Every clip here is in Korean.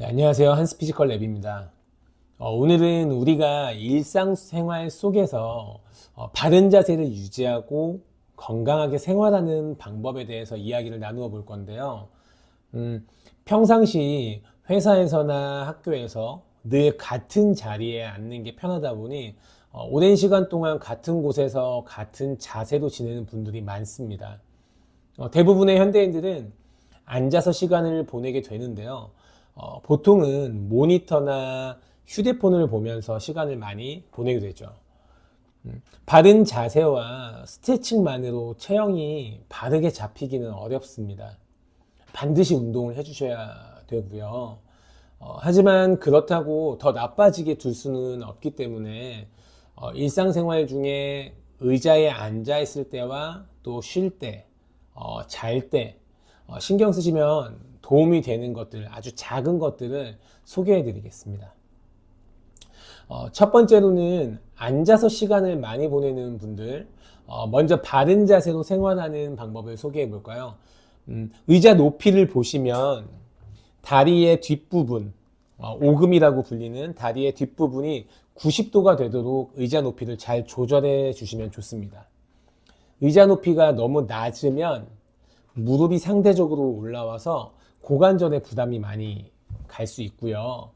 네, 안녕하세요. 한스피지컬 랩입니다. 어, 오늘은 우리가 일상생활 속에서 어, 바른 자세를 유지하고 건강하게 생활하는 방법에 대해서 이야기를 나누어 볼 건데요. 음, 평상시 회사에서나 학교에서 늘 같은 자리에 앉는 게 편하다 보니 어, 오랜 시간 동안 같은 곳에서 같은 자세로 지내는 분들이 많습니다. 어, 대부분의 현대인들은 앉아서 시간을 보내게 되는데요. 어, 보통은 모니터나 휴대폰을 보면서 시간을 많이 보내게 되죠. 음, 바른 자세와 스트레칭만으로 체형이 바르게 잡히기는 어렵습니다. 반드시 운동을 해주셔야 되고요. 어, 하지만 그렇다고 더 나빠지게 둘 수는 없기 때문에 어, 일상생활 중에 의자에 앉아 있을 때와 또 쉴 때, 어, 잘 때, 어, 신경 쓰시면 도움이 되는 것들, 아주 작은 것들을 소개해 드리겠습니다. 어, 첫 번째로는 앉아서 시간을 많이 보내는 분들, 어, 먼저 바른 자세로 생활하는 방법을 소개해 볼까요? 음, 의자 높이를 보시면 다리의 뒷부분, 어, 오금이라고 불리는 다리의 뒷부분이 90도가 되도록 의자 높이를 잘 조절해 주시면 좋습니다. 의자 높이가 너무 낮으면 무릎이 상대적으로 올라와서 고관절에 부담이 많이 갈 수 있고요.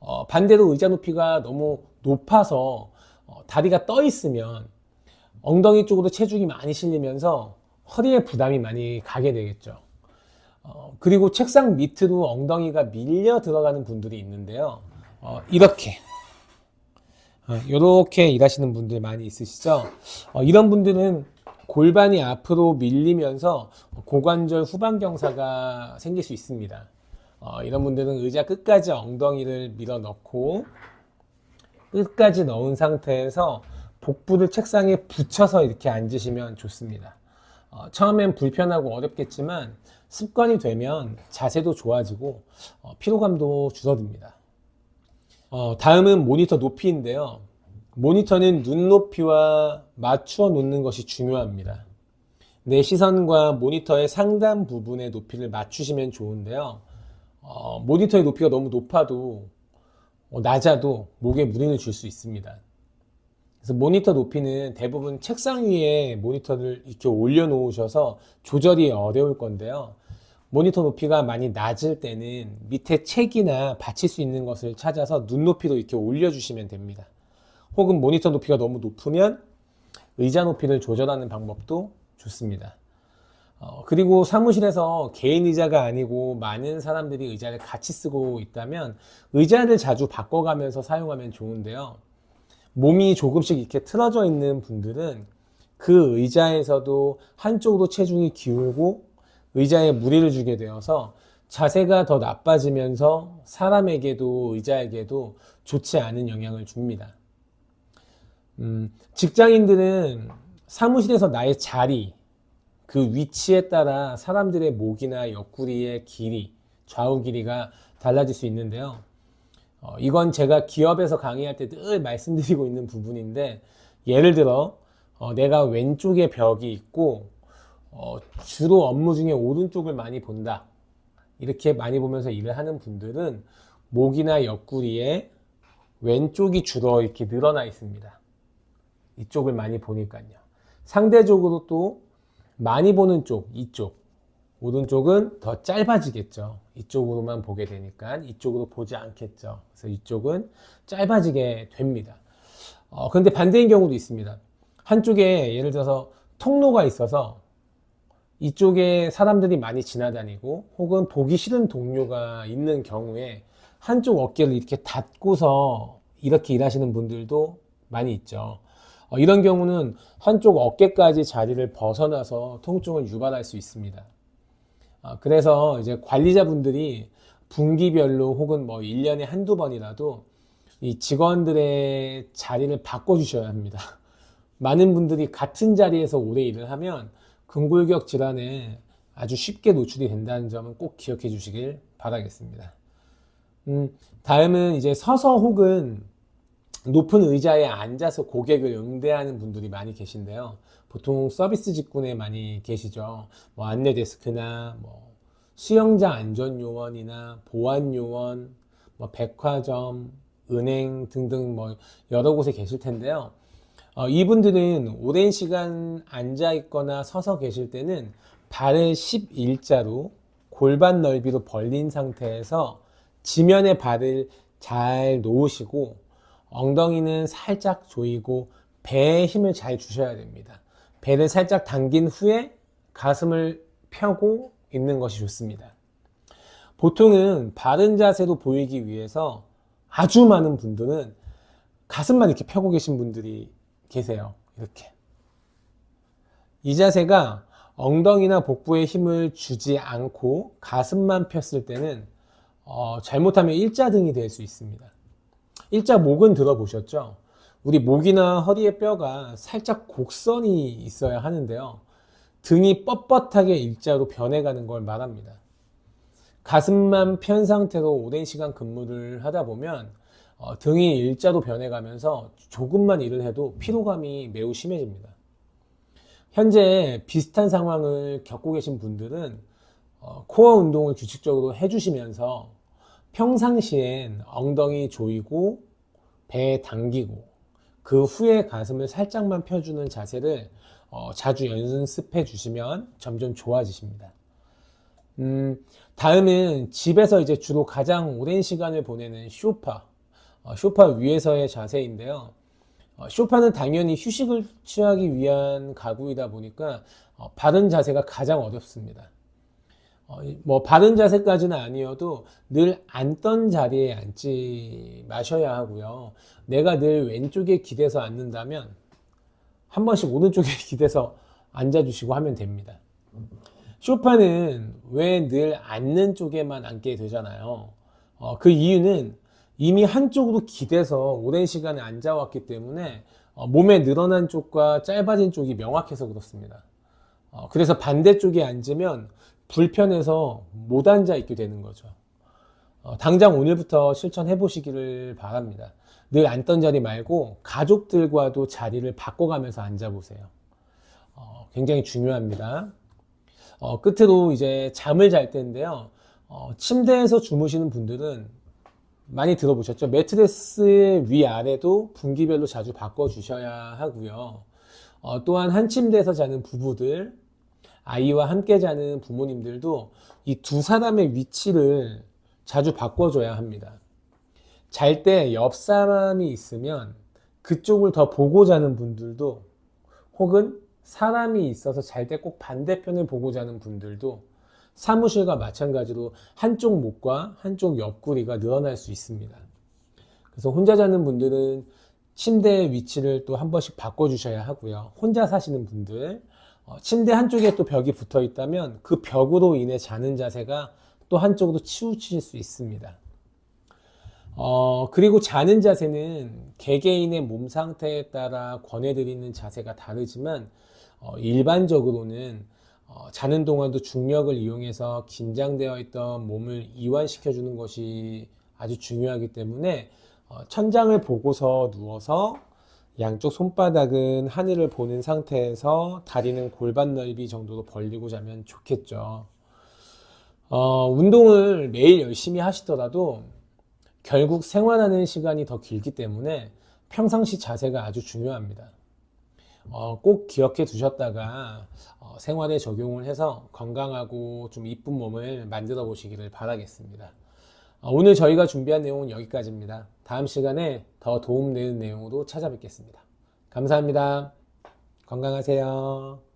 어, 반대로 의자 높이가 너무 높아서 어, 다리가 떠 있으면 엉덩이 쪽으로 체중이 많이 실리면서 허리에 부담이 많이 가게 되겠죠. 어, 그리고 책상 밑으로 엉덩이가 밀려 들어가는 분들이 있는데요. 어, 이렇게. 이렇게 일하시는 분들 많이 있으시죠? 어, 이런 분들은 골반이 앞으로 밀리면서 고관절 후방 경사가 생길 수 있습니다. 어, 이런 분들은 의자 끝까지 엉덩이를 밀어 넣고 끝까지 넣은 상태에서 복부를 책상에 붙여서 이렇게 앉으시면 좋습니다. 어, 처음엔 불편하고 어렵겠지만 습관이 되면 자세도 좋아지고 어, 피로감도 줄어듭니다. 어, 다음은 모니터 높이인데요. 모니터는 눈높이와 맞추어 놓는 것이 중요합니다. 내 시선과 모니터의 상단 부분의 높이를 맞추시면 좋은데요. 어, 모니터의 높이가 너무 높아도 어, 낮아도 목에 무리를 줄 수 있습니다. 그래서 모니터 높이는 대부분 책상 위에 모니터를 이렇게 올려놓으셔서 조절이 어려울 건데요. 모니터 높이가 많이 낮을 때는 밑에 책이나 받칠 수 있는 것을 찾아서 눈높이로 이렇게 올려주시면 됩니다. 혹은 모니터 높이가 너무 높으면 의자 높이를 조절하는 방법도 좋습니다. 어, 그리고 사무실에서 개인 의자가 아니고 많은 사람들이 의자를 같이 쓰고 있다면 의자를 자주 바꿔가면서 사용하면 좋은데요. 몸이 조금씩 이렇게 틀어져 있는 분들은 그 의자에서도 한쪽으로 체중이 기울고 의자에 무리를 주게 되어서 자세가 더 나빠지면서 사람에게도 의자에게도 좋지 않은 영향을 줍니다. 음, 직장인들은 사무실에서 나의 자리, 그 위치에 따라 사람들의 목이나 옆구리의 길이, 좌우 길이가 달라질 수 있는데요. 어, 이건 제가 기업에서 강의할 때 늘 말씀드리고 있는 부분인데, 예를 들어, 어, 내가 왼쪽에 벽이 있고, 어, 주로 업무 중에 오른쪽을 많이 본다. 이렇게 많이 보면서 일을 하는 분들은 목이나 옆구리에 왼쪽이 주로 이렇게 늘어나 있습니다. 이쪽을 많이 보니까요. 상대적으로 또 많이 보는 쪽, 이쪽. 오른쪽은 더 짧아지겠죠. 이쪽으로만 보게 되니까 이쪽으로 보지 않겠죠. 그래서 이쪽은 짧아지게 됩니다. 어, 근데 반대인 경우도 있습니다. 한쪽에 예를 들어서 통로가 있어서 이쪽에 사람들이 많이 지나다니고 혹은 보기 싫은 동료가 있는 경우에 한쪽 어깨를 이렇게 닫고서 이렇게 일하시는 분들도 많이 있죠. 어, 이런 경우는 한쪽 어깨까지 자리를 벗어나서 통증을 유발할 수 있습니다. 어, 그래서 이제 관리자분들이 분기별로 혹은 뭐 1년에 한두 번이라도 이 직원들의 자리를 바꿔주셔야 합니다. 많은 분들이 같은 자리에서 오래 일을 하면 근골격 질환에 아주 쉽게 노출이 된다는 점은 꼭 기억해 주시길 바라겠습니다. 음, 다음은 이제 서서 혹은 높은 의자에 앉아서 고객을 응대하는 분들이 많이 계신데요. 보통 서비스 직군에 많이 계시죠. 뭐 안내 데스크나 뭐 수영장 안전 요원이나 보안 요원, 뭐 백화점, 은행 등등 뭐 여러 곳에 계실 텐데요. 어, 이분들은 오랜 시간 앉아 있거나 서서 계실 때는 발을 11자로 골반 넓이로 벌린 상태에서 지면에 발을 잘 놓으시고 엉덩이는 살짝 조이고 배에 힘을 잘 주셔야 됩니다. 배를 살짝 당긴 후에 가슴을 펴고 있는 것이 좋습니다. 보통은 바른 자세로 보이기 위해서 아주 많은 분들은 가슴만 이렇게 펴고 계신 분들이 계세요. 이렇게. 이 자세가 엉덩이나 복부에 힘을 주지 않고 가슴만 폈을 때는 어, 잘못하면 일자등이 될 수 있습니다. 일자 목은 들어보셨죠? 우리 목이나 허리의 뼈가 살짝 곡선이 있어야 하는데요. 등이 뻣뻣하게 일자로 변해가는 걸 말합니다. 가슴만 편 상태로 오랜 시간 근무를 하다 보면 어, 등이 일자로 변해가면서 조금만 일을 해도 피로감이 매우 심해집니다. 현재 비슷한 상황을 겪고 계신 분들은 어, 코어 운동을 규칙적으로 해주시면서 평상시엔 엉덩이 조이고 배 당기고 그 후에 가슴을 살짝만 펴주는 자세를 어, 자주 연습해 주시면 점점 좋아지십니다. 음, 다음은 집에서 이제 주로 가장 오랜 시간을 보내는 쇼파, 어, 쇼파 위에서의 자세인데요. 어, 쇼파는 당연히 휴식을 취하기 위한 가구이다 보니까 어, 바른 자세가 가장 어렵습니다. 어, 이- 뭐 바른 자세까지는 아니어도 늘 앉던 자리에 앉지 마셔야 하고요. 내가 늘 왼쪽에 기대서 앉는다면 한 번씩 오른쪽에 기대서 앉아주시고 하면 됩니다. 쇼파는 왜 늘 앉는 쪽에만 앉게 되잖아요. 어, 그 이유는 이미 한쪽으로 기대서 오랜 시간을 앉아왔기 때문에 어, 몸에 늘어난 쪽과 짧아진 쪽이 명확해서 그렇습니다. 어, 그래서 반대쪽에 앉으면 불편해서 못 앉아 있게 되는 거죠. 어, 당장 오늘부터 실천해 보시기를 바랍니다. 늘 앉던 자리 말고 가족들과도 자리를 바꿔가면서 앉아보세요. 어, 굉장히 중요합니다. 어, 끝으로 이제 잠을 잘 때인데요. 어, 침대에서 주무시는 분들은 많이 들어보셨죠? 매트레스의 위아래도 분기별로 자주 바꿔주셔야 하고요. 어, 또한 한 침대에서 자는 부부들, 아이와 함께 자는 부모님들도 이 두 사람의 위치를 자주 바꿔줘야 합니다. 잘 때 옆 사람이 있으면 그쪽을 더 보고 자는 분들도 혹은 사람이 있어서 잘 때 꼭 반대편을 보고 자는 분들도 사무실과 마찬가지로 한쪽 목과 한쪽 옆구리가 늘어날 수 있습니다. 그래서 혼자 자는 분들은 침대의 위치를 또 한 번씩 바꿔주셔야 하고요. 혼자 사시는 분들, 어, 침대 한쪽에 또 벽이 붙어 있다면 그 벽으로 인해 자는 자세가 또 한쪽으로 치우칠 수 있습니다. 어, 그리고 자는 자세는 개개인의 몸 상태에 따라 권해드리는 자세가 다르지만 어, 일반적으로는 어, 자는 동안도 중력을 이용해서 긴장되어 있던 몸을 이완시켜 주는 것이 아주 중요하기 때문에 어, 천장을 보고서 누워서 양쪽 손바닥은 하늘을 보는 상태에서 다리는 골반 넓이 정도로 벌리고 자면 좋겠죠. 어, 운동을 매일 열심히 하시더라도 결국 생활하는 시간이 더 길기 때문에 평상시 자세가 아주 중요합니다. 어, 꼭 기억해 두셨다가 어, 생활에 적용을 해서 건강하고 좀 이쁜 몸을 만들어 보시기를 바라겠습니다. 어, 오늘 저희가 준비한 내용은 여기까지입니다. 다음 시간에 더 도움되는 내용으로 찾아뵙겠습니다. 감사합니다. 건강하세요.